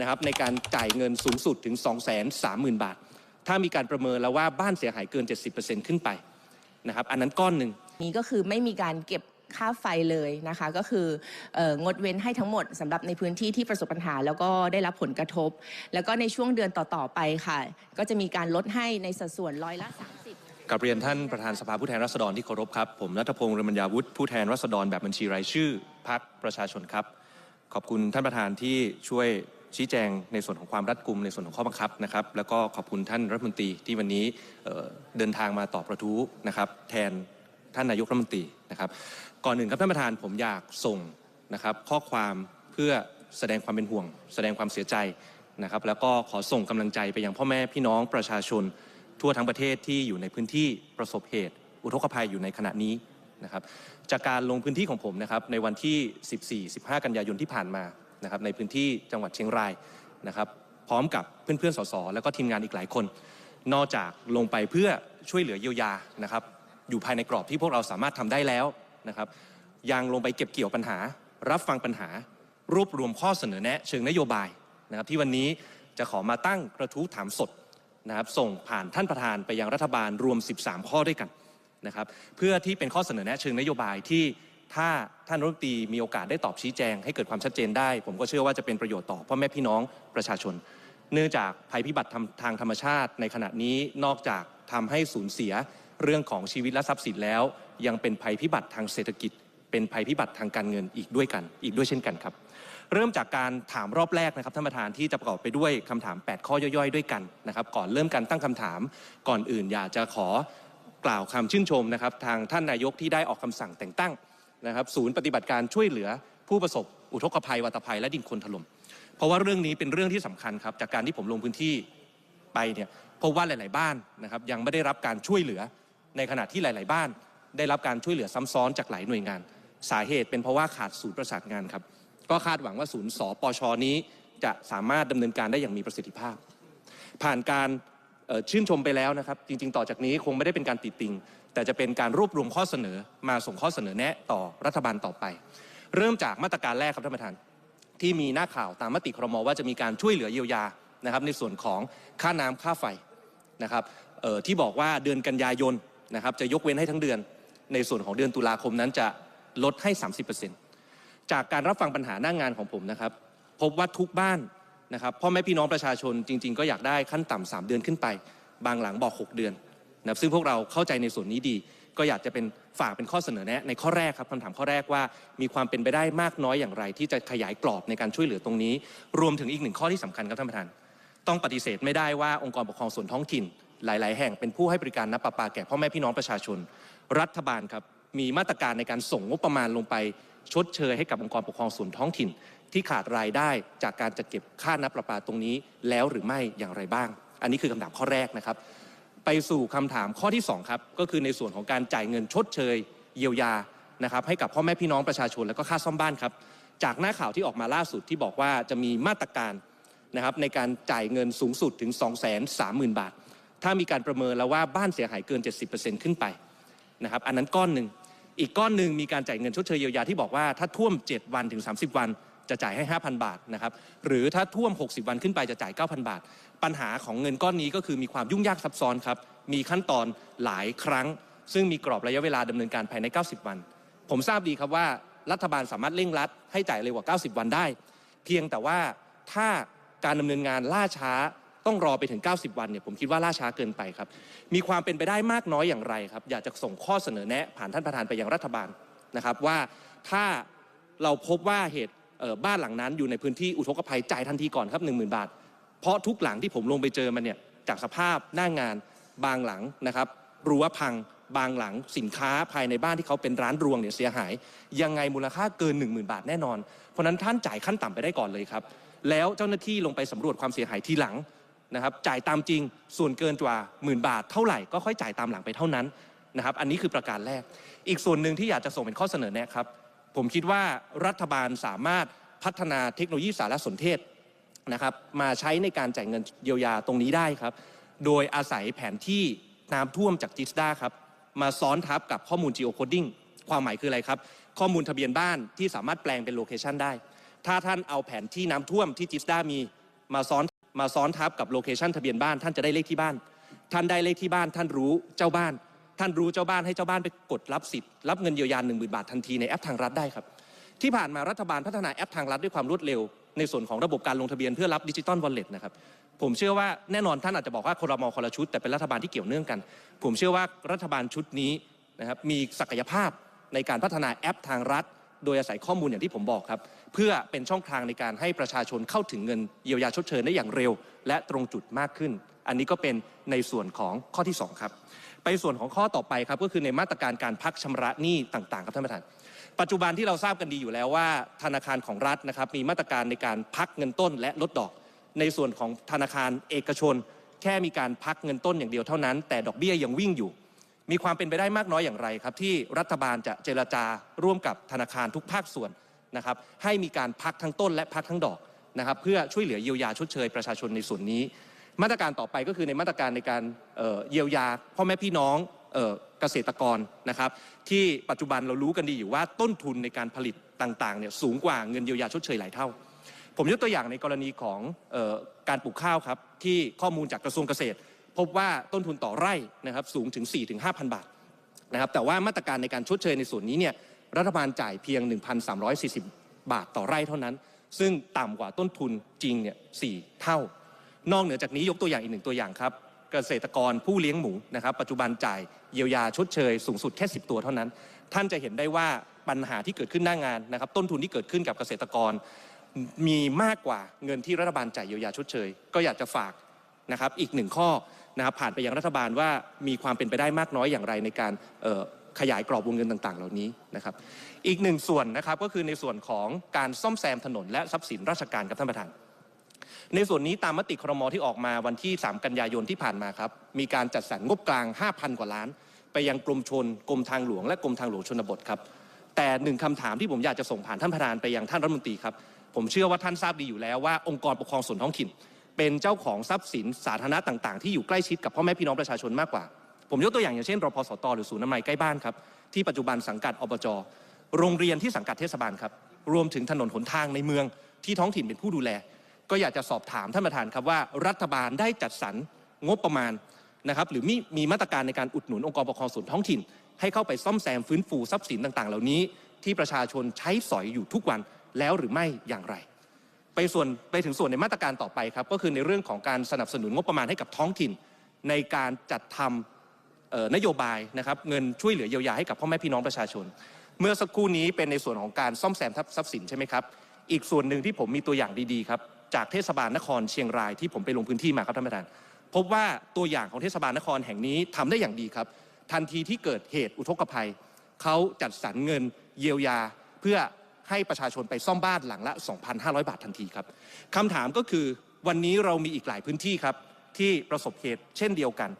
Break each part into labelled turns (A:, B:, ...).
A: นะครับในการจ่ายเงินสูงสุดถึง 230,000 บาท ถ้ามีการประเมินแล้วว่าบ้านเสียหายเกิน 70%ขึ้นไปนะครับอันนั้นก้อนหนึ่ง
B: นี้ก็คือไม่มีการเก็บค่าไฟเลยนะคะ ก็คือเอองดเว้นให้ทั้งหมดสำหรับในพื้นที่ที่ประสบปัญหา แล้วก็ได้รับผลกระทบ แล้วก็ในช่วงเดือนต่อๆไปค่ะ ก็จะมีการลดให้ในสัดส่วนร้อยละ 30
A: กับเรียนท่านประธานสภาผู้แทนราษฎรที่เคารพครับ ผมนัทพงศ์เรมัญญาวุฒิผู้แทนราษฎรแบบบัญชีรายชื่อพักประชาชนครับ ขอบคุณท่านประธานที่ช่วย ชี้แจงในส่วนของความรัดกุมในส่วนของข้อบังคับนะครับ แล้วก็ขอบคุณท่านรัฐมนตรีที่วันนี้เเดินทางมาตอบกระทู้นะครับ แทนท่านนายกรัฐมนตรีนะครับ ก่อนอื่นครับท่านประธานผมอยากส่งนะครับ ข้อความเพื่อแสดงความเป็นห่วง แสดงความเสียใจนะครับ แล้วก็ขอส่งกำลังใจไปยังพ่อแม่พี่น้องประชาชน ทั่วทั้งประเทศที่อยู่ในพื้นที่ประสบเหตุ อุทกภัยอยู่ในขณะนี้นะครับ จากการลงพื้นที่ของผมนะครับในวันที่ 14-15 กันยายนที่ผ่านมา นะครับในพื้นที่จังหวัดเชียงรายนะครับพร้อมกับเพื่อนๆสสแล้วก็ทีมงานอีกหลายคน นอกจากลงไปเพื่อช่วยเหลือเยียวยานะครับอยู่ภายในกรอบที่พวกเราสามารถทำได้แล้วนะครับยังลงไปเก็บเกี่ยวปัญหา รับฟังปัญหา รวบรวมข้อเสนอแนะเชิงนโยบายนะครับที่วันนี้จะขอมาตั้งกระทู้ถามสดนะครับส่งผ่านท่านประธานไปยังรัฐบาลรวม 13 ข้อด้วยกันนะครับเพื่อที่เป็นข้อเสนอแนะเชิงนโยบายที่ ถ้าท่านรัฐมนตรีมีโอกาสได้ตอบชี้แจง ให้เกิดความชัดเจนได้ ผมก็เชื่อว่าจะเป็นประโยชน์ต่อพ่อแม่พี่น้องประชาชน เนื่องจากภัยพิบัติทางธรรมชาติในขณะนี้นอกจากทำให้สูญเสียเรื่องของชีวิตและทรัพย์สินแล้ว ยังเป็นภัยพิบัติทางเศรษฐกิจ เป็นภัยพิบัติทางการเงินอีกด้วยกัน อีกด้วยเช่นกันครับ เริ่มจากการถามรอบแรกนะครับท่านประธานที่จะประกอบไปด้วยคำถาม 8 ข้อย่อยๆ ด้วยกันนะครับ ก่อนเริ่มการตั้งคำถาม ก่อนอื่นอยากจะขอกล่าวคำชื่นชมนะครับ ทางท่านนายกที่ได้ออกคำสั่งแต่งตั้ง นะครับศูนย์ปฏิบัติการช่วยเหลือผู้ประสบอุทกภัยวัตภัยและดินคนถล่มเพราะว่าเรื่องนี้เป็นเรื่องที่สำคัญครับจากการที่ผมลงพื้นที่ไปเนี่ยพบว่าหลาย ๆ บ้านนะครับยังไม่ได้รับการช่วยเหลือในขณะที่หลาย ๆ บ้าน ได้รับการช่วยเหลือซ้ำซ้อนจากหลายหน่วยงาน สาเหตุเป็นเพราะว่าขาดศูนย์ประสานงานครับก็คาดหวังว่าศูนย์สปชนี้ จะสามารถดำเนินการได้อย่างมีประสิทธิภาพ ผ่านการชื่นชมไปแล้วนะครับ จริง ๆ ต่อจากนี้คงไม่ได้เป็นการติดติง แต่จะเป็นการรวบรวมข้อเสนอมาส่งข้อเสนอแนะต่อรัฐบาลต่อไป เริ่มจากมาตรการแรกครับท่านประธาน ที่มีหน้าข่าวตามมติครมว่าจะมีการช่วยเหลือเยียวยานะครับในส่วนของค่าน้ำค่าไฟนะครับออที่บอกว่าเดือนกันยายนนะครับจะยกเว้นให้ทั้งเดือน ในส่วนของเดือนตุลาคมนั้นจะลดให้ 30%จากการรับฟังปัญหาหน้างงานของผมนะครับ พบว่าทุกบ้านนะครับพ่อแม่พี่น้องประชาชนจริง ๆ ก็อยากได้ขั้นต่ำสามเดือนขึ้นไป บางหลังบอก 6 เดือน นะครับซึ่งพวกเราเข้าใจในส่วนนี้ดี ก็อยากจะเป็นฝากเป็นข้อเสนอแนะในข้อแรกครับคำถามข้อแรกว่ามีความเป็นไปได้มากน้อยอย่างไร ที่จะขยายกรอบในการช่วยเหลือตรงนี้ รวมถึงอีกหนึ่งข้อที่สำคัญครับท่านประธาน ต้องปฏิเสธไม่ได้ว่าองค์กรปกครองส่วนท้องถิ่น หลาย ๆ แห่งเป็นผู้ให้บริการน้ำประปาแก่พ่อแม่พี่น้องประชาชน รัฐบาลครับมีมาตรการในการส่งงบประมาณลงไป ชดเชยให้กับองค์กรปกครองส่วนท้องถิ่น ที่ขาดรายได้จากการจัดเก็บค่าน้ำประปาตรงนี้แล้วหรือไม่อย่างไรบ้าง อันนี้คือคำถามข้อแรกนะครับ ไปสู่คำถามข้อที่สองครับก็คือในส่วนของการจ่ายเงินชดเชย เยียวยานะครับให้กับพ่อแม่พี่น้องประชาชนแล้วก็ค่าซ่อมบ้านครับ จากหน้าข่าวที่ออกมาล่าสุดที่บอกว่าจะมีมาตรการนะครับในการจ่ายเงินสูงสุดถึง 2 3 0 0 0 0 บาท ถ้ามีการประเมินแล้วว่าบ้านเสียหายเกิน 70%ขึ้นไปนะครับอันนั้นก้อนหนึ่งอีกก้อนหนึ่งมีการจ่ายเงินชดเชยเยียวยาที่บอกว่าถ้าท่วม 7 วันถึง 30 วันจะจ่ายให้ 5,000 บาทนะครับหรือถ้าท่วม 60 วันขึ้นไปจะจ่าย 9,000 บาท ปัญหาของเงินก้อนนี้ก็คือมีความยุ่งยากซับซ้อนครับ มีขั้นตอนหลายครั้ง ซึ่งมีกรอบระยะเวลาดำเนินการภายใน 90 วัน ผมทราบดีครับว่ารัฐบาลสามารถเร่งรัดให้จ่ายเร็วกว่า 90 วันได้ เพียงแต่ว่าถ้าการดำเนินงานล่าช้าต้องรอไปถึง 90 วันเนี่ยผมคิดว่าล่าช้าเกินไปครับ มีความเป็นไปได้มากน้อยอย่างไรครับ อยากจะส่งข้อเสนอแนะผ่านท่านประธานไปยังรัฐบาลนะครับว่าถ้าเราพบว่าเหตุบ้านหลังนั้นอยู่ในพื้นที่อุทกภัยจ่ายทันทีก่อนครับ 10,000 บาท เพราะทุกหลังที่ผมลงไปเจอมันเนี่ยจากสภาพหน้างงานบางหลังนะครับรั้วพังบางหลังสินค้าภายในบ้านที่เขาเป็นร้านรวงเนี่ยเสียหาย ยังไงมูลค่าเกิน 10,000 บาทแน่นอน เพราะฉะนั้นท่านจ่ายขั้นต่ำไปได้ก่อนเลยครับ แล้วเจ้าหน้าที่ลงไปสำรวจความเสียหายทีหลังนะครับจ่ายตามจริงส่วนเกินกว่าหมื่นบาทเท่าไหร่ก็ค่อยจ่ายตามหลังไปเท่านั้นนะครับอันนี้คือประการแรก อีกส่วนหนึ่งที่อยากจะส่งเป็นข้อเสนอแนะครับ ผมคิดว่ารัฐบาลสามารถพัฒนาเทคโนโลยีสารสนเทศ นะครับมาใช้ในการจ่ายเงินเยียวยาตรงนี้ได้ครับ โดยอาศัยแผนที่น้ำท่วมจากจิสดาครับมาซ้อนทับกับข้อมูล geocoding ความหมายคืออะไรครับ ข้อมูลทะเบียนบ้านที่สามารถแปลงเป็นโลเคชันได้ ถ้าท่านเอาแผนที่น้ำท่วมที่จิสดามีมาซ้อนมาซ้อนทับกับโลเคชันทะเบียนบ้าน ท่านจะได้เลขที่บ้าน ท่านได้เลขที่บ้าน ท่านรู้เจ้าบ้าน ท่านรู้เจ้าบ้านให้เจ้าบ้านไปกดรับสิทธิ์รับเงินเยียวยา1 0,000 บาททันทีในแอปทางรัฐได้ครับ ที่ผ่านมารัฐบาลพัฒนาแอปทางรัฐด้วยความรวดเร็ว ในส่วนของระบบการลงทะเบียนเพื่อรับดิจิตอลวอลเล็ตนะครับผมเชื่อว่าแน่นอนท่านอาจจะบอกว่าคนละมอคนละชุด แต่เป็นรัฐบาลที่เกี่ยวเนื่องกัน ผมเชื่อว่ารัฐบาลชุดนี้นะครับมีศักยภาพในการพัฒนาแอปทางรัฐ โดยอาศัยข้อมูลอย่างที่ผมบอกครับ เพื่อเป็นช่องทางในการให้ประชาชนเข้าถึงเงินเยียวยาชดเชยได้อย่างเร็ว และตรงจุดมากขึ้น อันนี้ก็เป็นในส่วนของข้อที่สองครับ ไปส่วนของข้อต่อไปครับก็คือในมาตรการการพักชำระหนี้ต่าง ๆ ครับท่านประธาน ปัจจุบันที่เราทราบกันดีอยู่แล้วว่า ธนาคารของรัฐนะครับมีมาตรการในการพักเงินต้นและลดดอก ในส่วนของธนาคารเอกชน แค่มีการพักเงินต้นอย่างเดียวเท่านั้น แต่ดอกเบี้ยยังวิ่งอยู่ มีความเป็นไปได้มากน้อยอย่างไรครับ ที่รัฐบาลจะเจรจาร่วมกับธนาคารทุกภาคส่วนนะครับให้มีการพักทั้งต้นและพักทั้งดอกนะครับเพื่อช่วยเหลือเยียวยาชดเชยประชาชนในส่วนนี้ มาตรการต่อไปก็คือในมาตรการในการเยียวยาพ่อแม่พี่น้อง เกษตรกรนะครับ ที่ปัจจุบันเรารู้กันดีอยู่ว่าต้นทุนในการผลิตต่างๆเนี่ยสูงกว่าเงินเยียวยาชดเชยหลายเท่า ผมยกตัวอย่างในกรณีของออการปลูกข้าวครับ ที่ข้อมูลจากกระทรวงเกษตร พบว่าต้นทุนต่อไร่นะครับสูงถึง 4-5,000 บาทนะครับแต่ว่ามาตรการในการชดเชยในส่วนนี้เนี่ยรัฐบาลจ่ายเพียง 1,340 บาทต่อไร่เท่านั้น ซึ่งต่ำกว่าต้นทุนจริงเนี่ยสเท่า นอกเหนือจากนี้ยกตัวอย่างอีกหนึ่งตัวอย่างครับ เกษตรกรผู้เลี้ยงหมูนะครับ ปัจจุบันจ่าย เยียวยาชดเชยสูงสุดแค่ 10 ตัวเท่านั้น ท่านจะเห็นได้ว่าปัญหาที่เกิดขึ้นหน้างานนะครับ ต้นทุนที่เกิดขึ้นกับเกษตรกร มีมากกว่าเงินที่รัฐบาลจ่ายเยียวยาชดเชย ก็อยากจะฝากนะครับอีกหนึ่งข้อนะครับผ่านไปยังรัฐบาลว่ามีความเป็นไปได้มากน้อยอย่างไรในการขยายกรอบวงเงินต่าง ๆ เหล่านี้นะครับ อีกหนึ่งส่วนนะครับก็คือในส่วนของการซ่อมแซมถนนและทรัพย์สินราชการครับท่านประธาน ในส่วนนี้ตามมติครมที่ออกมาวันที่ 3 กันยายนที่ผ่านมาครับ มีการจัดสรรงบกลาง 5,000 กว่าล้าน ไปยังกรมชนกรมทางหลวงและกรมทางหลวงชนบทครับ แต่หนึ่งคำถามที่ผมอยากจะส่งผ่านท่านประธานไปยังท่านรัฐมนตรีครับ ผมเชื่อว่าท่านทราบดีอยู่แล้วว่าองค์กรปกครองส่วนท้องถิ่น เป็นเจ้าของทรัพย์สินสาธารณะต่างๆ ที่อยู่ใกล้ชิดกับพ่อแม่พี่น้องประชาชนมากกว่า ผมยกตัวอย่างอย่างเช่นรพสตหรือศูนย์อนามัยใกล้บ้านครับที่ปัจจุบันสังกัดอบจโรงเรียนที่สังกัดเทศบาลครับรวมถึงถนนหนทางในเมืองที่ท้องถิ่นเป็นผู้ดูแล ก็อยากจะสอบถามท่านประธานครับว่ารัฐบาลได้จัดสรรงบประมาณนะครับหรือมีมีมาตรการในการอุดหนุนองค์กรปกครองส่วนท้องถิ่น ให้เข้าไปซ่อมแซมฟื้นฟูทรัพย์สินต่างๆ เหล่านี้ ที่ประชาชนใช้สอยอยู่ทุกวันแล้วหรือไม่อย่างไร ไปส่วนไปถึงส่วนในมาตรการต่อไปครับก็คือในเรื่องของการสนับสนุนงบประมาณให้กับท้องถิ่น ในการจัดทำนโยบายนะครับเงินช่วยเหลือเยียวยาให้กับพ่อแม่พี่น้องประชาชน เมื่อสักครู่นี้เป็นในส่วนของการซ่อมแซมทรัพย์สินใช่ไหมครับอีกส่วนหนึ่งที่ผมมีตัวอย่างดีๆครับ จากเทศบาลนครเชียงรายที่ผมไปลงพื้นที่มาครับท่านประธาน พบว่าตัวอย่างของเทศบาลนครแห่งนี้ทำได้อย่างดีครับ ทันทีที่เกิดเหตุอุทกภัยเขาจัดสรรเงินเยียวยาเพื่อให้ประชาชนไปซ่อมบ้านหลังละ 2,500 บาททันทีครับคำถามก็คือวันนี้เรามีอีกหลายพื้นที่ครับ ที่ประสบเหตุเช่นเดียวกัน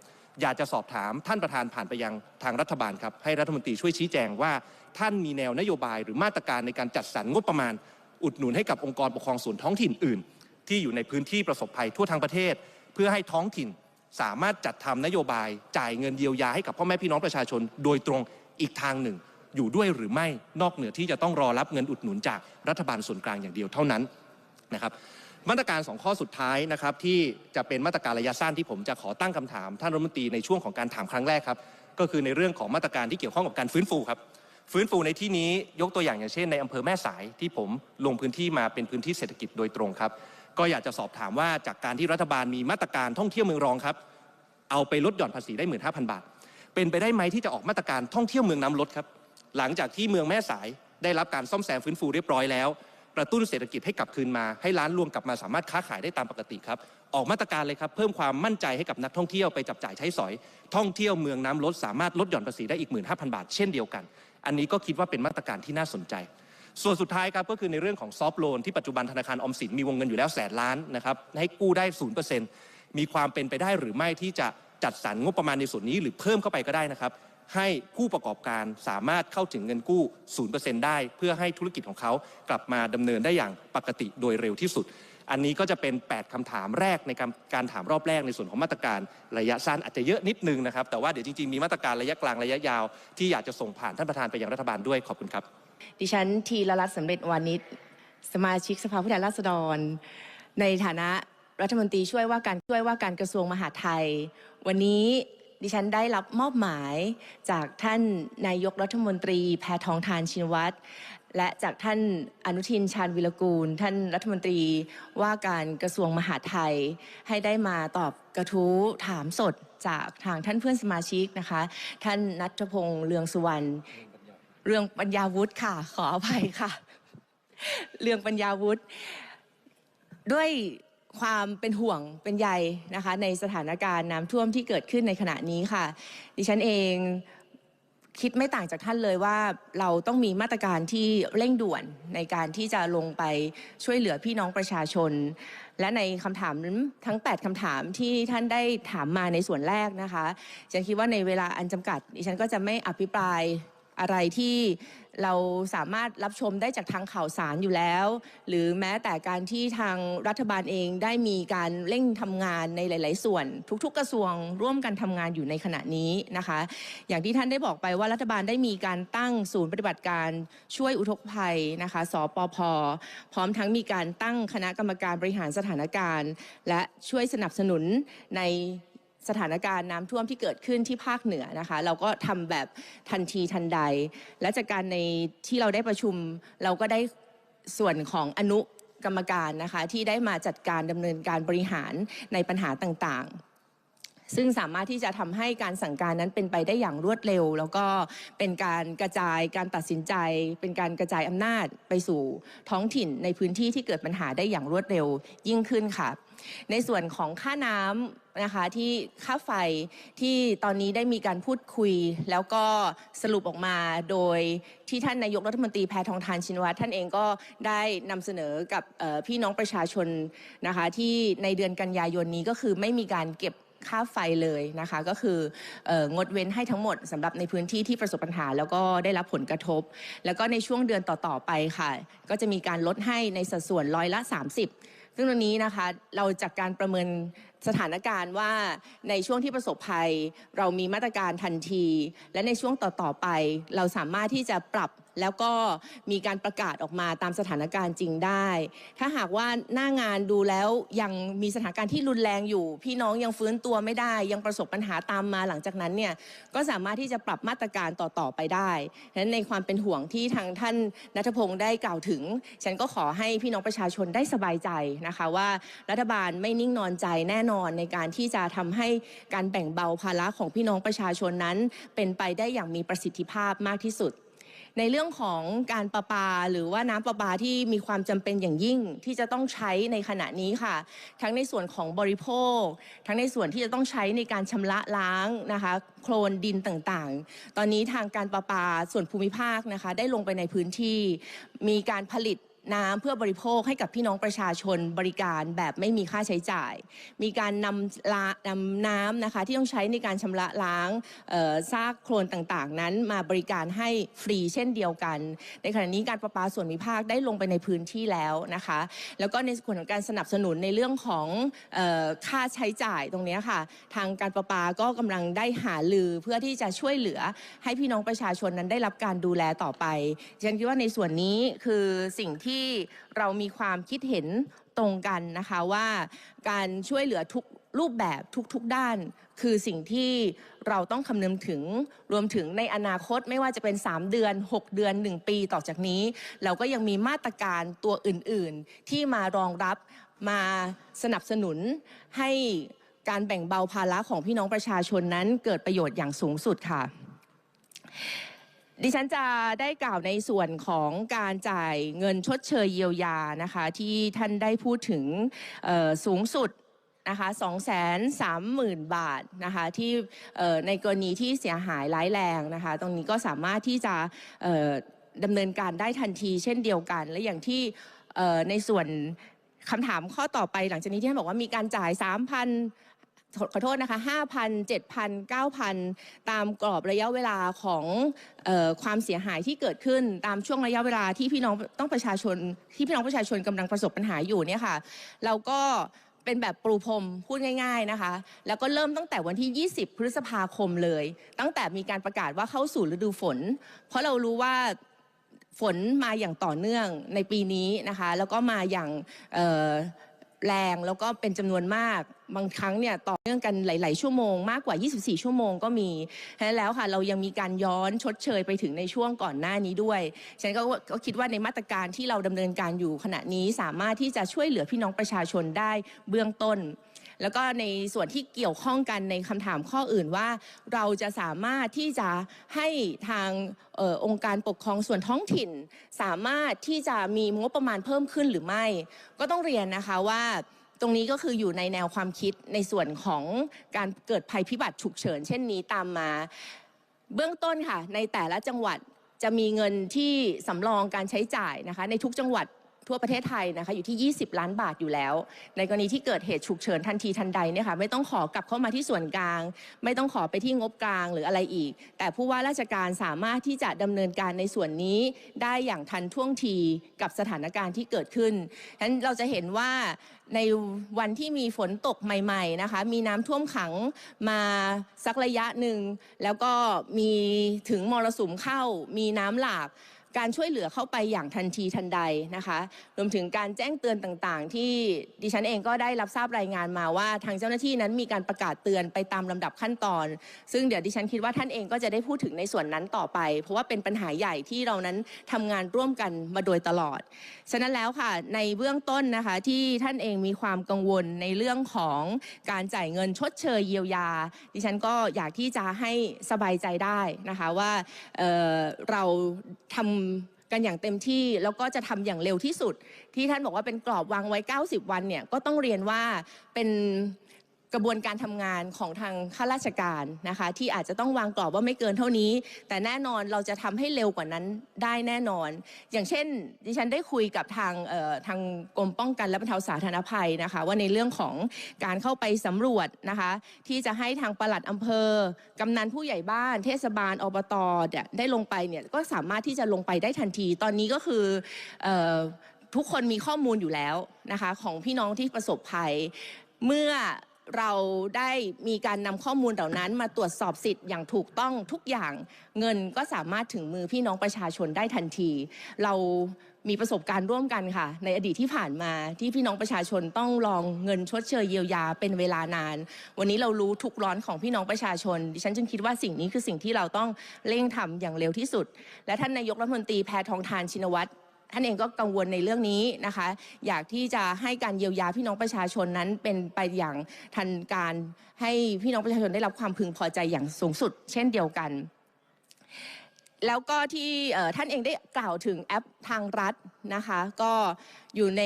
A: อยากจะสอบถามท่านประธานผ่านไปยังทางรัฐบาลครับ ให้รัฐมนตรีช่วยชี้แจงว่า ท่านมีแนวนโยบายหรือมาตรการในการจัดสรรงบประมาณ อุดหนุนให้กับองค์กรปกครองส่วนท้องถิ่นอื่น ที่อยู่ในพื้นที่ประสบภัยทั่วทั้งประเทศ เพื่อให้ท้องถิ่นสามารถจัดทำนโยบายจ่ายเงินเยียวยาให้กับพ่อแม่พี่น้องประชาชน โดยตรงอีกทางหนึ่ง อยู่ด้วยหรือไม่นอกเหนือที่จะต้องรอรับเงินอุดหนุนจากรัฐบาลส่วนกลางอย่างเดียวเท่านั้นนะครับมาตรการสองข้อสุดท้ายนะครับที่จะเป็นมาตรการระยะสั้นที่ผมจะขอตั้งคำถามท่านรัฐมนตรีในช่วงของการถามครั้งแรกครับก็คือในเรื่องของมาตรการที่เกี่ยวข้องกับการฟื้นฟูครับฟื้นฟูในที่นี้ยกตัวอย่างอย่างเช่นในอำเภอแม่สายที่ผมลงพื้นที่มาเป็นพื้นที่เศรษฐกิจโดยตรงครับ ก็อยากจะสอบถามว่าจากการที่รัฐบาลมีมาตรการท่องเที่ยวเมืองรองครับ เอาไปลดหย่อนภาษีได้ 15,000 บาท เป็นไปได้ไหมที่จะออกมาตรการท่องเที่ยวเมืองน้ำลดครับ หลังจากที่เมืองแม่สายได้รับการซ่อมแซมฟื้นฟูเรียบร้อยแล้วกระตุ้นเศรษฐกิจให้กลับคืนมาให้ร้านรวมกลับมาสามารถค้าขายได้ตามปกติครับ ออกมาตรการเลยครับ เพิ่มความมั่นใจให้กับนักท่องเที่ยวไปจับจ่ายใช้สอย ท่องเที่ยวเมืองน้ำลดสามารถลดหย่อนภาษีได้อีก 15,000 บาท เช่นเดียวกัน อันนี้ก็คิดว่าเป็นมาตรการที่น่าสนใจ ส่วนสุดท้ายครับก็คือในเรื่องของซอฟท์โลนที่ปัจจุบันธนาคารออมสินมีวงเงินอยู่แล้วแสนล้านนะครับให้กู้ได้0%มีความเป็นไปได้หรือไม่ที่จะจัดสรรงบประมาณในส่วนนี้หรือเพิ่มเข้าไปก็ได้นะครับ ให้ผู้ประกอบการสามารถเข้าถึงเงินกู้ 0%ได้ เพื่อให้ธุรกิจของเขากลับมาดำเนินได้อย่างปกติโดยเร็วที่สุด อันนี้ก็จะเป็น 8คำถามแรกในการการถามรอบแรกในส่วนของมาตรการระยะสั้นอาจจะเยอะนิดนึงนะครับ แต่ว่าเดี๋ยวจริงๆมีมาตรการระยะกลางระยะยาว ที่อยากจะส่งผ่านท่านประธานไปยังรัฐบาลด้วยขอบคุณครับ
B: ดิฉันทีละรัตน์สำเร็จวานิชสมาชิกสภาผู้แทนราษฎร ในฐานะรัฐมนตรีช่วยว่าการช่วยว่าการกระทรวงมหาดไทย วันนี้ดิฉันได้รับมอบหมายจากท่านนายกรัฐมนตรีแพทองทานชินวัตรและจากท่านอนุทินชาญวิรกูล ท่านรัฐมนตรีว่าการกระทรวงมหาดไทย ให้ได้มาตอบกระทู้ถามสดจากทางท่านเพื่อนสมาชิกนะคะ ท่านนัทพงษ์เลืองสุวรรณ เรืองปัญญาวุฒิค่ะ ขออภัยค่ะ เรืองปัญญาวุฒิด้วยความเป็นห่วงเป็นใยนะคะ ในสถานการณ์น้ำท่วมที่เกิดขึ้นในขณะนี้ค่ะ ดิฉันเองคิดไม่ต่างจากท่านเลยว่าเราต้องมีมาตรการที่เร่งด่วนในการที่จะลงไปช่วยเหลือพี่น้องประชาชน และในคำถามทั้ง 8คำถามที่ท่านได้ถามมาในส่วนแรกนะคะฉันคิดว่าในเวลาอันจำกัดดิฉันก็จะไม่อภิปราย อะไรที่เราสามารถรับชมได้จากทางข่าวสารอยู่แล้ว หรือแม้แต่การที่ทางรัฐบาลเองได้มีการเร่งทำงานในหลาย ๆ ส่วน ทุก ๆ กระทรวงร่วมกันทำงานอยู่ในขณะนี้นะคะ อย่างที่ท่านได้บอกไปว่ารัฐบาลได้มีการตั้งศูนย์ปฏิบัติการช่วยอุทกภัยนะคะสปพพร้อมทั้งมีการตั้งคณะกรรมการบริหารสถานการณ์ และช่วยสนับสนุนใน สถานการณ์น้ำท่วมที่เกิดขึ้นที่ภาคเหนือนะคะ เราก็ทำแบบทันทีทันใด และจากการในที่เราได้ประชุม เราก็ได้ส่วนของอนุกรรมการนะคะที่ได้มาจัดการดำเนินการบริหารในปัญหาต่างๆ ซึ่งสามารถที่จะทำให้การสั่งการนั้นเป็นไปได้อย่างรวดเร็ว แล้วก็เป็นการกระจายการตัดสินใจ เป็นการกระจายอำนาจไปสู่ท้องถิ่นในพื้นที่ที่เกิดปัญหาได้อย่างรวดเร็วยิ่งขึ้นค่ะ ในส่วนของค่าน้ำ นะคะที่ค่าไฟที่ตอนนี้ได้มีการพูดคุย แล้วก็สรุปออกมาโดยที่ท่านนายกรัฐมนตรีแพทองทานชินวัตรท่านเองก็ได้นำเสนอกับพี่น้องประชาชนนะคะที่ในเดือนกันยายนนี้ก็คือไม่มีการเก็บค่าไฟเลยนะคะก็คือองดเว้นให้ทั้งหมดสำหรับในพื้นที่ที่ประสบปัญหา แล้วก็ได้รับผลกระทบ แล้วก็ในช่วงเดือนต่อๆไปค่ะ ก็จะมีการลดให้ในสัดส่วนร้อยละ 30 ซึ่งตรงนี้นะคะเราจากการประเมินสถานการณ์ว่าในช่วงที่ประสบภัย เรามีมาตรการทันที และในช่วงต่อๆไป เราสามารถที่จะปรับ แล้วก็มีการประกาศออกมาตามสถานการณ์จริงได้ ถ้าหากว่าหน้างานดูแล้วยังมีสถานการณ์ที่รุนแรงอยู่ พี่น้องยังฟื้นตัวไม่ได้ ยังประสบปัญหาตามมาหลังจากนั้นเนี่ยก็สามารถที่จะปรับมาตรการต่อๆไปได้ฉะนั้นในความเป็นห่วงที่ทางท่านนัทพงศ์ได้กล่าวถึง ฉันก็ขอให้พี่น้องประชาชนได้สบายใจนะคะว่ารัฐบาลไม่นิ่งนอนใจแน่นอนในการที่จะทำให้การแบ่งเบาภาระของพี่น้องประชาชนนั้น เป็นไปได้อย่างมีประสิทธิภาพมากที่สุด ในเรื่องของการประปาหรือว่าน้ำประปาที่มีความจำเป็นอย่างยิ่งที่จะต้องใช้ในขณะนี้ค่ะ ทั้งในส่วนของบริโภค ทั้งในส่วนที่จะต้องใช้ในการชำระล้างนะคะโคลนดินต่างๆ ตอนนี้ทางการประปาส่วนภูมิภาคนะคะ ได้ลงไปในพื้นที่ มีการผลิต น้ำเพื่อบริโภคให้กับพี่น้องประชาชนบริการแบบไม่มีค่าใช้จ่าย มีการนำลานำน้ำนะคะที่ต้องใช้ในการชำระล้างซากโคลนต่างๆ นั้นมาบริการให้ฟรีเช่นเดียวกัน ในขณะนี้การประปาส่วนภูมิภาคได้ลงไปในพื้นที่แล้วนะคะ แล้วก็ในส่วนของการสนับสนุนในเรื่องของออค่าใช้จ่ายตรงนี้ค่ะ ทางการประปาก็กำลังได้หาลือเพื่อที่จะช่วยเหลือให้พี่น้องประชาชนนั้นได้รับการดูแลต่อไปฉันคิดว่าในส่วนนี้คือสิ่งที่เรามีความคิดเห็นตรงกันนะคะว่าการช่วยเหลือทุกรูปแบบทุกๆด้าน คือสิ่งที่เราต้องคำนึงถึงรวมถึงในอนาคตไม่ว่าจะเป็น 3 เดือน 6 เดือน 1 ปีต่อจากนี้ เราก็ยังมีมาตรการตัวอื่นๆ ที่มารองรับมาสนับสนุนให้การแบ่งเบาภาระของพี่น้องประชาชนนั้นเกิดประโยชน์อย่างสูงสุดค่ะ ดิฉันจะได้กล่าวในส่วนของการจ่ายเงินชดเชยเยียวยานะคะที่ท่านได้พูดถึงสูงสุดนะคะ2 3 0 0 0 0บาทนะคะที่ในกรณีที่เสียหายร้ายแรงนะคะตรงนี้ก็สามารถที่จะดำเนินการได้ทันทีเช่นเดียวกัน และอย่างที่ในส่วนคำถามข้อต่อไปหลังจากนี้ที่ท่านบอกว่ามีการจ่าย 3,000 ขอโทษนะคะ5,000 7,000 9,000 ตามกรอบระยะเวลาของออความเสียหายที่เกิดขึ้นตามช่วงระยะเวลาที่พี่น้องต้องประชาชน ที่พี่น้องประชาชนกำลังประสบปัญหาอยู่เนี่ยค่ะเราก็เป็นแบบปรูพรมพูดง่าย ๆนะคะ แล้วก็เริ่มตั้งแต่วันที่ 20 พฤษภาคมเลย ตั้งแต่มีการประกาศว่าเข้าสู่ฤดูฝน เพราะเรารู้ว่าฝนมาอย่างต่อเนื่องในปีนี้นะคะ แล้วก็มาอย่าง แรงแล้วก็เป็นจำนวนมากบางครั้งเนี่ยต่อเนื่องกันหลาย ๆ ชั่วโมงมากกว่า 24 ชั่วโมงก็มีฉะนั้นแล้วค่ะเรายังมีการย้อนชดเชยไปถึงในช่วงก่อนหน้านี้ด้วยฉันก็ก็คิดว่าในมาตรการที่เราดำเนินการอยู่ขณะนี้สามารถที่จะช่วยเหลือพี่น้องประชาชนได้เบื้องต้น แล้วก็ในส่วนที่เกี่ยวข้องกันในคำถามข้ออื่นว่า เราจะสามารถที่จะให้ทางออองค์การปกครองส่วนท้องถิ่น สามารถที่จะมีงบประมาณเพิ่มขึ้นหรือไม่ ก็ต้องเรียนนะคะว่าตรงนี้ก็คืออยู่ในแนวความคิดในส่วนของการเกิดภัยพิบัติฉุกเฉิน เช่นนี้ตามมา เบื้องต้นค่ะ ในแต่ละจังหวัดจะมีเงินที่สำรองการใช้จ่ายนะคะ ในทุกจังหวัด ทั่วประเทศไทยนะคะอยู่ที่ 20 ล้านบาทอยู่แล้ว ในกรณีที่เกิดเหตุฉุกเฉินทันทีทันใดเนี่ยค่ะไม่ต้องขอกลับเข้ามาที่ส่วนกลาง ไม่ต้องขอไปที่งบกลางหรืออะไรอีก แต่ผู้ว่าราชการสามารถที่จะดำเนินการในส่วนนี้ได้อย่างทันท่วงทีกับสถานการณ์ที่เกิดขึ้นฉะนั้นเราจะเห็นว่าในวันที่มีฝนตกใหม่ๆนะคะมีน้ำท่วมขังมาสักระยะหนึ่ง แล้วก็มีถึงมรสุมเข้ามีน้ำหลาก การช่วยเหลือเข้าไปอย่างทันทีทันใดนะคะรวมถึงการแจ้งเตือนต่างๆ ที่ดิฉันเองก็ได้รับทราบรายงานมาว่าทางเจ้าหน้าที่นั้นมีการประกาศเตือนไปตามลำดับขั้นตอน ซึ่งเดี๋ยวดิฉันคิดว่าท่านเองก็จะได้พูดถึงในส่วนนั้นต่อไป เพราะว่าเป็นปัญหาใหญ่ที่เรานั้นทำงานร่วมกันมาโดยตลอด ฉะนั้นแล้วค่ะในเบื้องต้นนะคะที่ท่านเองมีความกังวลในเรื่องของการจ่ายเงินชดเชยเยียวยา ดิฉันก็อยากที่จะให้สบายใจได้นะคะว่าเเราทำกันอย่างเต็มที่แล้วก็จะทำอย่างเร็วที่สุด ที่ท่านบอกว่าเป็นกรอบวางไว้ 90 วันเนี่ยก็ต้องเรียนว่าเป็น กระบวนการทำงานของทางข้าราชการนะคะ ที่อาจจะต้องวางกรอบว่าไม่เกินเท่านี้ แต่แน่นอนเราจะทำให้เร็วกว่านั้นได้แน่นอน อย่างเช่น ดิฉันได้คุยกับทางทางกรมป้องกันและบรรเทาสาธารณภัยนะคะ ว่าในเรื่องของการเข้าไปสำรวจนะคะ ที่จะให้ทางปลัดอำเภอ กำนันผู้ใหญ่บ้าน เทศบาลอบตได้ลงไปเนี่ยก็สามารถที่จะลงไปได้ทันที ตอนนี้ก็คือทุกคนมีข้อมูลอยู่แล้วนะคะ ของพี่น้องที่ประสบภัยเมื่อ เราได้มีการนำข้อมูลเหล่านั้น มาตรวจสอบสิทธิ์อย่างถูกต้องทุกอย่างเงินก็สามารถถึงมือพี่น้องประชาชนได้ทันที เรามีประสบการณ์ร่วมกันค่ะ ในอดีตที่ผ่านมาที่พี่น้องประชาชนต้องรองเงินชดเชยเยียวยาเป็นเวลานาน วันนี้เรารู้ทุกร้อนของพี่น้องประชาชน ดิฉันจึงคิดว่าสิ่งนี้คือสิ่งที่เราต้องเร่งทำอย่างเร็วที่สุด และท่านนายกรัฐมนตรีแพทองทานชินวัตร ท่านเองก็กังวลในเรื่องนี้นะคะ อยากที่จะให้การเยียวยาพี่น้องประชาชนนั้นเป็นไปอย่างทันการให้พี่น้องประชาชนได้รับความพึงพอใจอย่างสูงสุด เช่นเดียวกัน แล้วก็ที่ท่านเองได้กล่าวถึงแอปทางรัฐนะคะ ก็อยู่ใน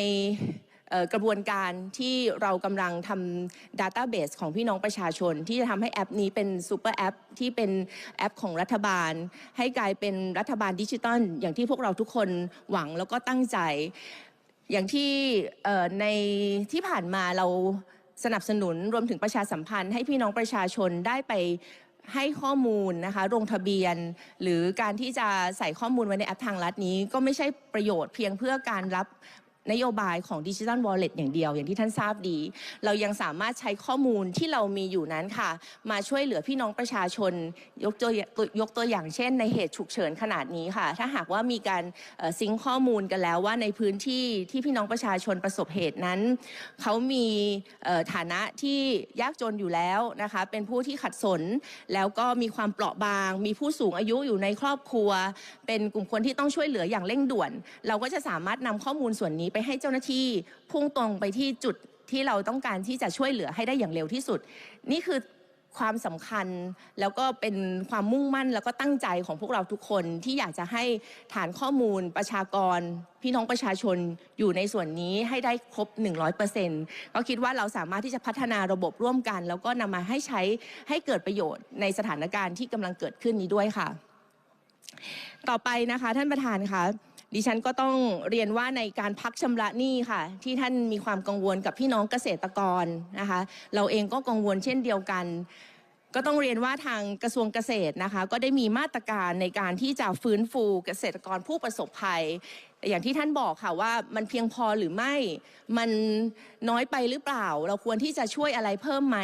B: กระบวนการที่เรากำลังทำ Database ของพี่น้องประชาชน ที่จะทำให้แอปนี้เป็นซูเปอร์แอปที่เป็นแอปของรัฐบาล ให้กลายเป็นรัฐบาลดิจิตอลอย่างที่พวกเราทุกคนหวังแล้วก็ตั้งใจ อย่างที่ในที่ผ่านมาเราสนับสนุนรวมถึงประชาสัมพันธ์ให้พี่น้องประชาชนได้ไปให้ข้อมูลนะคะลงทะเบียน หรือการที่จะใส่ข้อมูลไว้ในแอปทางรัฐนี้ ก็ไม่ใช่ประโยชน์เพียงเพื่อการรับ นโยบายของดิจิทัลวอลเล็ตอย่างเดียว อย่างที่ท่านทราบดี เรายังสามารถใช้ข้อมูลที่เรามีอยู่นั้นค่ะ มาช่วยเหลือพี่น้องประชาชน ยกตัวยกตัวอย่างเช่น ในเหตุฉุกเฉินขนาดนี้ค่ะ ถ้าหากว่ามีการซิงข้อมูลกันแล้วว่าในพื้นที่ที่พี่น้องประชาชนประสบเหตุนั้น เขามีฐานะที่ยากจนอยู่แล้วนะคะ เป็นผู้ที่ขัดสน แล้วก็มีความเปราะบาง มีผู้สูงอายุอยู่ในครอบครัว เป็นกลุ่มคนที่ต้องช่วยเหลืออย่างเร่งด่วน เราก็จะสามารถนำข้อมูลส่วนนี้ไปให้เจ้าหน้าที่พุ่งตรงไปที่จุดที่เราต้องการที่จะช่วยเหลือให้ได้อย่างเร็วที่สุด นี่คือความสำคัญแล้วก็เป็นความมุ่งมั่นแล้วก็ตั้งใจของพวกเราทุกคนที่อยากจะให้ฐานข้อมูลประชากร พี่น้องประชาชนอยู่ในส่วนนี้ให้ได้ครบ 100%ก็คิดว่าเราสามารถที่จะพัฒนาระบบร่วมกัน แล้วก็นำมาให้ใช้ให้เกิดประโยชน์ในสถานการณ์ที่กำลังเกิดขึ้นนี้ด้วยค่ะ ต่อไปนะคะท่านประธานคะ ดิฉันก็ต้องเรียนว่าในการพักชำระหนี้ค่ะ ที่ท่านมีความกังวลกับพี่น้องเกษตรกรนะคะ เราเองก็กังวลเช่นเดียวกัน ก็ต้องเรียนว่าทางกระทรวงเกษตรนะคะ ก็ได้มีมาตรการในการที่จะฟื้นฟูเกษตรกรผู้ประสบภัย อย่างที่ท่านบอกค่ะว่ามันเพียงพอหรือไม่ มันน้อยไปหรือเปล่า เราควรที่จะช่วยอะไรเพิ่มไหม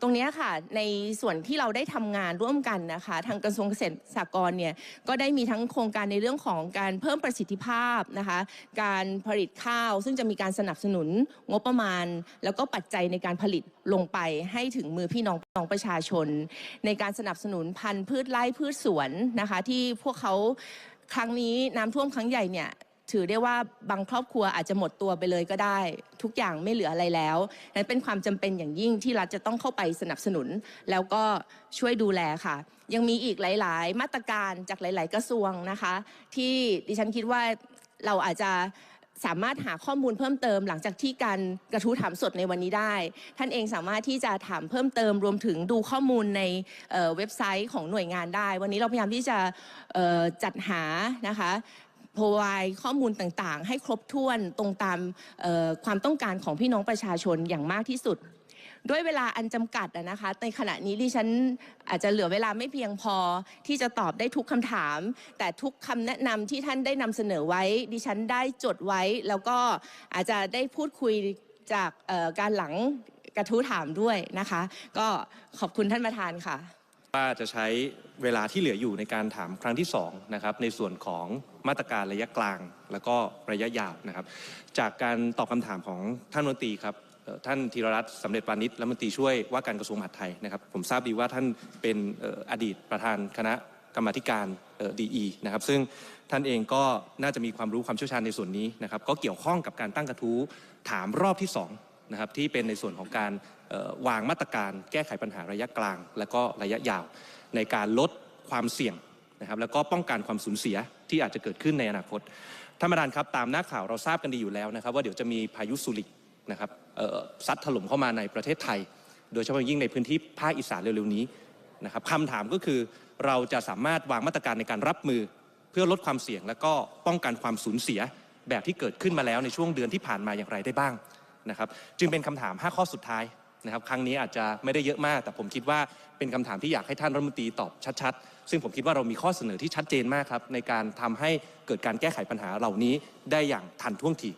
B: ตรงนี้ค่ะ ในส่วนที่เราได้ทำงานร่วมกันนะคะ ทางกระทรวงเกษตรสหกรณ์เนี่ยก็ได้มีทั้งโครงการในเรื่องของการเพิ่มประสิทธิภาพนะคะ การผลิตข้าว ซึ่งจะมีการสนับสนุนงบประมาณ แล้วก็ปัจจัยในการผลิตลงไปให้ถึงมือพี่น้องน้องประชาชน ในการสนับสนุนพันธุ์พืชไร่พืชสวนนะคะ ที่พวกเขาครั้งนี้น้ำท่วมครั้งใหญ่เนี่ย ถือได้ว่าบางครอบครัวอาจจะหมดตัวไปเลยก็ได้ ทุกอย่างไม่เหลืออะไรแล้วนั้นเป็นความจำเป็นอย่างยิ่งที่รัฐจะต้องเข้าไปสนับสนุน แล้วก็ช่วยดูแลค่ะ ยังมีอีกหลาย ๆ มาตรการจากหลาย ๆ กระทรวงนะคะ ที่ดิฉันคิดว่าเราอาจจะสามารถหาข้อมูลเพิ่มเติมหลังจากที่การกระทู้ถามสดในวันนี้ได้ ท่านเองสามารถที่จะถามเพิ่มเติมรวมถึงดูข้อมูลในเเว็บไซต์ของหน่วยงานได้ วันนี้เราพยายามที่จะจัดหานะคะ พรวายข้อมูลต่างๆ ให้ครบถ้วนตรงตามความต้องการของพี่น้องประชาชนอย่างมากที่สุด ด้วยเวลาอันจำกัดนะคะในขณะนี้ดิฉันอาจจะเหลือเวลาไม่เพียงพอที่จะตอบได้ทุกคำถาม แต่ทุกคำแนะนำที่ท่านได้นำเสนอไว้ ดิฉันได้จดไว้ แล้วก็อาจจะได้พูดคุยจากการหลังกระทู้ถามด้วยนะคะ ก็ขอบคุณท่านประธานค่ะ
A: ว่าจะใช้เวลาที่เหลืออยู่ในการถามครั้งที่2นะครับในส่วนของมาตรการระยะกลาง แล้วก็ระยะยาวนะครับ จากการตอบคำถามของท่านรัฐมนตรีครับท่านธีรรัตน์สำเร็จปานิชรัฐมนตรีช่วยว่าการกระทรวงมหาดไทยนะครับ ผมทราบดีว่าท่านเป็นอดีตประธานคณะกรรมการดีนะครับ ซึ่งท่านเองก็น่าจะมีความรู้ความเชี่ยวชาญในส่วนนี้นะครับ ก็เกี่ยวข้องกับการตั้งกระทู้ถามรอบที่สอง นะครับที่เป็นในส่วนของการวางมาตรการแก้ไขปัญหาระยะกลาง และก็ระยะยาว ในการลดความเสี่ยงนะครับแล้วก็ป้องกันความสูญเสียที่อาจจะเกิดขึ้นในอนาคตท่านประธานครับตามหน้าข่าวเราทราบกันดีอยู่แล้วนะครับว่าเดี๋ยวจะมีพายุสุริกนะครับซัดถล่มเข้ามาในประเทศไทย โดยเฉพาะอย่างยิ่งในพื้นที่ภาคอีสานเร็วๆนี้นะครับคำถามก็คือเราจะสามารถวางมาตรการในการรับมือ เพื่อลดความเสี่ยง และก็ป้องกันความสูญเสียแบบที่เกิดขึ้นมาแล้วในช่วงเดือนที่ผ่านมาอย่างไรได้บ้าง นะครับจึงเป็นคำถาม 5 ข้อสุดท้ายนะครับครั้งนี้อาจจะไม่ได้เยอะมาก แต่ผมคิดว่าเป็นคำถามที่อยากให้ท่านรัฐมนตรีตอบชัดๆ ซึ่งผมคิดว่าเรามีข้อเสนอที่ชัดเจนมากครับในการทำให้เกิดการแก้ไขปัญหาเหล่านี้ได้อย่างทันท่วงที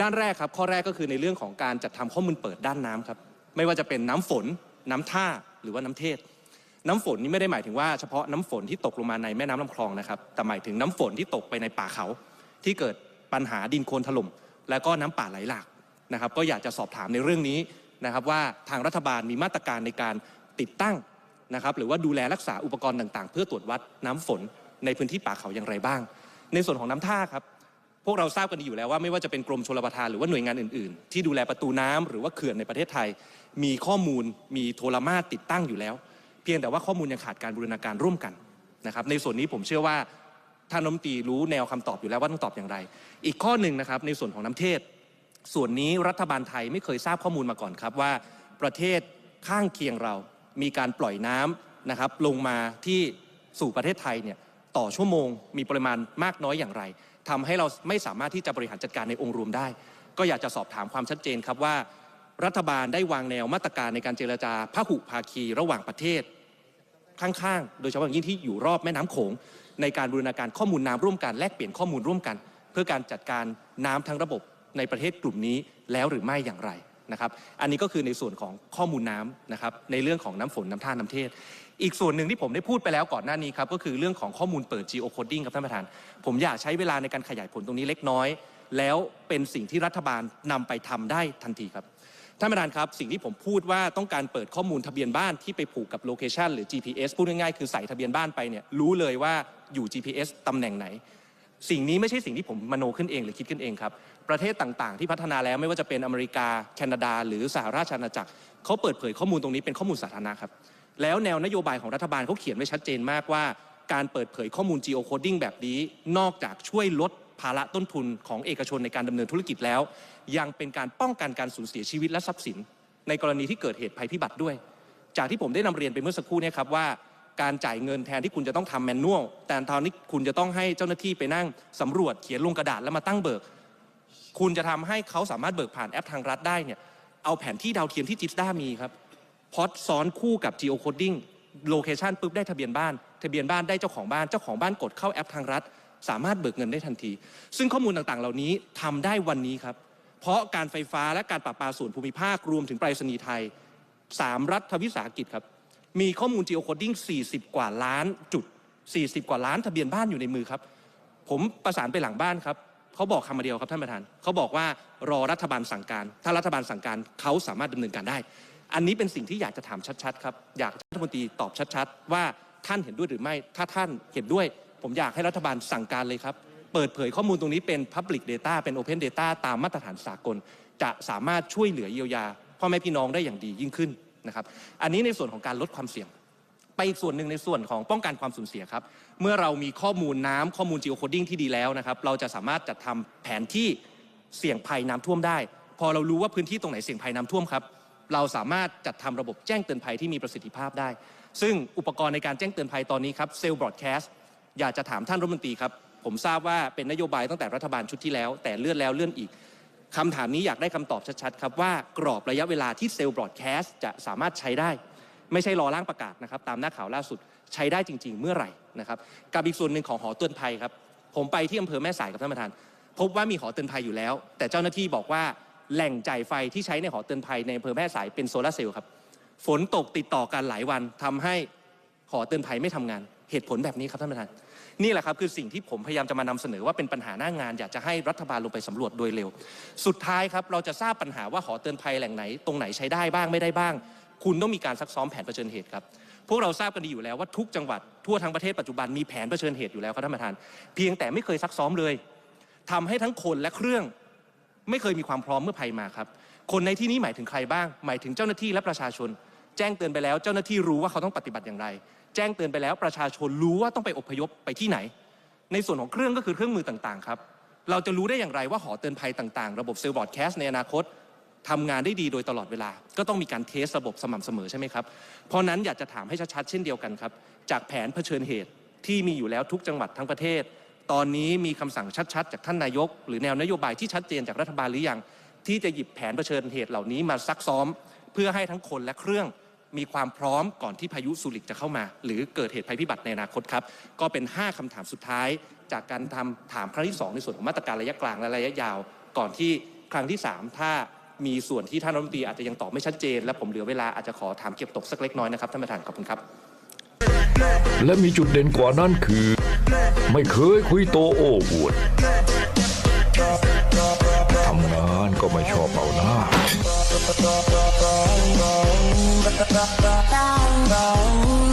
A: ด้านแรกครับข้อแรกก็คือในเรื่องของการจัดทำข้อมูลเปิดด้านน้ำครับไม่ว่าจะเป็นน้ำฝน น้ำท่าหรือว่าน้ำเทศ น้ำฝนนี่ไม่ได้หมายถึงว่าเฉพาะน้ำฝนที่ตกลงมาในแม่น้ำลำคลองนะครับแต่หมายถึงน้ำฝนที่ตกไปในป่าเขา ที่เกิดปัญหาดินโคลนถล่มแล้วก็น้ำป่าไหลหลาก นะครับก็อยากจะสอบถามในเรื่องนี้นะครับว่าทางรัฐบาลมีมาตรการในการติดตั้งนะครับหรือว่าดูแลรักษาอุปกรณ์ต่าง ๆ เพื่อตรวจวัดน้ำฝนในพื้นที่ป่าเขาอย่างไรบ้าง ในส่วนของน้ำท่าครับพวกเราทราบกันดีอยู่แล้วว่าไม่ว่าจะเป็นกรมชลประทานหรือว่าหน่วยงานอื่นๆ ที่ดูแลประตูน้ำหรือว่าเขื่อนในประเทศไทย มีข้อมูลมีโทรมาตรติดตั้งอยู่แล้ว เพียงแต่ว่าข้อมูลยังขาดการบูรณาการร่วมกันนะครับในส่วนนี้ผมเชื่อว่าท่านรัฐมนตรีรู้แนวคำตอบอยู่แล้วว่าต้องตอบอย่างไร อีกข้อหนึ่งนะครับในส่วนของน้ำเทศ ส่วนนี้รัฐบาลไทยไม่เคยทราบข้อมูลมาก่อนครับว่าประเทศข้างเคียงเรามีการปล่อยน้ำนะครับลงมาที่สู่ประเทศไทยเนี่ยต่อชั่วโมงมีปริมาณมากน้อยอย่างไรทำให้เราไม่สามารถที่จะบริหารจัดการในองค์รวมได้ ก็อยากจะสอบถามความชัดเจนครับว่า รัฐบาลได้วางแนวมาตรการในการเจรจาพหุภาคีระหว่างประเทศ ข้างๆ โดยเฉพาะอย่างยิ่งที่อยู่รอบแม่น้ำโขง ในการบูรณาการข้อมูลน้ำร่วมกันแลกเปลี่ยนข้อมูลร่วมกัน เพื่อการจัดการน้ำทั้งระบบ ในประเทศกลุ่มนี้แล้วหรือไม่อย่างไรนะครับ อันนี้ก็คือในส่วนของข้อมูลน้ำนะครับในเรื่องของน้ำฝนน้ำท่าน้ำเทศ อีกส่วนหนึ่งที่ผมได้พูดไปแล้วก่อนหน้านี้ครับก็คือเรื่องของข้อมูลเปิด geocoding ครับท่านประธาน ผมอยากใช้เวลาในการขยายผลตรงนี้เล็กน้อย แล้วเป็นสิ่งที่รัฐบาลนำไปทำได้ทันทีครับท่านประธานครับสิ่งที่ผมพูดว่าต้องการเปิดข้อมูลทะเบียนบ้านที่ไปผูกกับโลเคชันหรือ GPS พูดง่ายๆคือใส่ทะเบียนบ้านไปเนี่ยรู้เลยว่าอยู่ GPS ตำแหน่งไหน สิ่งนี้ไม่ใช่สิ่งที่ผมมโนขึ้นเองหรือคิดขึ้นเองครับ ประเทศต่างๆ ที่พัฒนาแล้วไม่ว่าจะเป็นอเมริกา แคนาดา หรือสหราชอาณาจักรเขาเปิดเผยข้อมูลตรงนี้เป็นข้อมูลสาธารณะครับ แล้วแนวนโยบายของรัฐบาลเขาเขียนไว้ชัดเจนมากว่า การเปิดเผยข้อมูล geocoding แบบนี้ นอกจากช่วยลดภาระต้นทุนของเอกชนในการดำเนินธุรกิจแล้ว ยังเป็นการป้องกันการสูญเสียชีวิตและทรัพย์สิน ในกรณีที่เกิดเหตุภัยพิบัติด้วย จากที่ผมได้นำเรียนไปเมื่อสักครู่เนี่ยครับว่าการจ่ายเงินแทนที่คุณจะต้องทำแมนนวลแต่ตอนนี้คุณจะต้องให้เจ้าหน้าที่ไปนั่งสำรวจเขียนลงกระดาษแล้วมาตั้งเบิก คุณจะทำให้เขาสามารถเบิกผ่านแอปทางรัฐได้เนี่ยเอาแผนที่ดาวเทียมที่จิสด้ามีครับพอดซ้อนคู่กับ geocoding โลเคชันปุ๊บได้ทะเบียนบ้าน ทะเบียนบ้านได้เจ้าของบ้านเจ้าของบ้านกดเข้าแอปทางรัฐ สามารถเบิกเงินได้ทันที ซึ่งข้อมูลต่างๆ เหล่านี้ทำได้วันนี้ครับ เพราะการไฟฟ้าและการประปาส่วนภูมิภาครวมถึงไปรษณีย์ไทย 3 รัฐวิสาหกิจครับ มีข้อมูล geocoding 40 กว่าล้านจุด 40 กว่าล้านทะเบียนบ้านอยู่ในมือครับ ผมประสานไปหลังบ้านครับ เขาบอกคำเดียวครับท่านประธานเขาบอกว่ารอรัฐบาลสั่งการ ถ้ารัฐบาลสั่งการเขาสามารถดำเนินการได้ อันนี้เป็นสิ่งที่อยากจะถามชัดๆครับอยากรัฐมนตรีตอบชัดๆ ว่าท่านเห็นด้วยหรือไม่ ถ้าท่านเห็นด้วย ผมอยากให้รัฐบาลสั่งการเลยครับ เปิดเผยข้อมูลตรงนี้เป็น Public Data เป็น Open Data ตามมาตรฐานสากล จะสามารถช่วยเหลือเยียวยาพ่อแม่พี่น้องได้อย่างดียิ่งขึ้นนะครับ อันนี้ในส่วนของการลดความเสี่ยง ไปส่วนหนึ่งในส่วนของป้องกันความสูญเสียครับ เมื่อเรามีข้อมูลน้ำข้อมูล geocoding ที่ดีแล้วนะครับ เราจะสามารถจัดทำแผนที่เสี่ยงภัยน้ำท่วมได้ พอเรารู้ว่าพื้นที่ตรงไหนเสี่ยงภัยน้ำท่วมครับ เราสามารถจัดทำระบบแจ้งเตือนภัยที่มีประสิทธิภาพได้ ซึ่งอุปกรณ์ในการแจ้งเตือนภัยตอนนี้ครับเซลล์บรอดแคสต์อยากจะถามท่านรัฐมนตรีครับ ผมทราบว่าเป็นนโยบายตั้งแต่รัฐบาลชุดที่แล้ว แต่เลื่อนแล้วเลื่อนอีกคำถามนี้อยากได้คำตอบชัดๆครับว่ากรอบระยะเวลาที่เซลล์บรอดแคสต์จะสามารถใช้ได้ ไม่ใช่รอร่างประกาศนะครับตามหน้าข่าวล่าสุดใช้ได้จริง ๆ เมื่อไหร่นะครับกับอีกส่วนหนึ่งของหอเตือนภัยครับผมไปที่อำเภอแม่สายกับท่านประธาน พบว่ามีหอเตือนภัยอยู่แล้ว แต่เจ้าหน้าที่บอกว่าแหล่งจ่ายไฟที่ใช้ในหอเตือนภัยในอำเภอแม่สายเป็นโซลาเซลล์ครับฝนตกติดต่อกันหลายวันทำให้หอเตือนภัยไม่ทำงานเหตุผลแบบนี้ครับท่านประธานนี่แหละครับคือสิ่งที่ผมพยายามจะมานำเสนอว่าเป็นปัญหาหน้างาน อยากจะให้รัฐบาลลงไปสำรวจโดยเร็ว สุดท้ายครับเราจะทราบปัญหาว่าหอเตือนภัยแหล่งไหน ตรงไหนใช้ได้บ้างไม่ได้บ้าง คุณต้องมีการซักซ้อมแผนเผชิญเหตุครับพวกเราทราบกันดีอยู่แล้วว่าทุกจังหวัดทั่วทั้งประเทศปัจจุบันมีแผนเผชิญเหตุอยู่แล้วครับท่านประธาน เพียงแต่ไม่เคยซักซ้อมเลยทำให้ทั้งคนและเครื่องไม่เคยมีความพร้อมเมื่อภัยมาครับ คนในที่นี้หมายถึงใครบ้าง หมายถึงเจ้าหน้าที่และประชาชน แจ้งเตือนไปแล้ว เจ้าหน้าที่รู้ว่าเขาต้องปฏิบัติอย่างไร แจ้งเตือนไปแล้วประชาชนรู้ว่าต้องไปอพยพไปที่ไหน ในส่วนของเครื่องก็คือเครื่องมือต่างๆครับเราจะรู้ได้อย่างไรว่าหอเตือนภัยต่างๆ ระบบเซลล์บอร์ดแคสในอนาคต ทำงานได้ดีโดยตลอดเวลา ก็ต้องมีการเทสระบบสม่ำเสมอใช่ไหมครับ เพราะนั้นอยากจะถามให้ชัดๆเช่นเดียวกันครับ จากแผนเผชิญเหตุที่มีอยู่แล้วทุกจังหวัดทั้งประเทศ ตอนนี้มีคำสั่งชัดๆ จากท่านนายก หรือแนวนโยบายที่ชัดเจนจากรัฐบาลหรือยังที่จะหยิบแผนเผชิญเหตุเหล่านี้มาซักซ้อม เพื่อให้ทั้งคนและเครื่องมีความพร้อมก่อนที่พายุสุริกจะเข้ามา หรือเกิดเหตุภัยพิบัติในอนาคตครับ ก็เป็น 5คำถามสุดท้าย จากการทำถามครั้งที่ 2 ในส่วนของมาตรการระยะกลางและระยะยาว ก่อนที่ครั้งที่ 3 ถ้า มีส่วนที่ท่านรัฐมนตรีอาจจะยังตอบไม่ชัดเจน และผมเหลือเวลาอาจจะขอถามเก็บตกสักเล็กน้อยนะครับท่านประธานขอบคุณครับ
C: และมีจุดเด่นกว่านั้นคือ ไม่เคยคุยโตโอ้อวดทำงานก็ไม่ชอบเป่าหน้า当。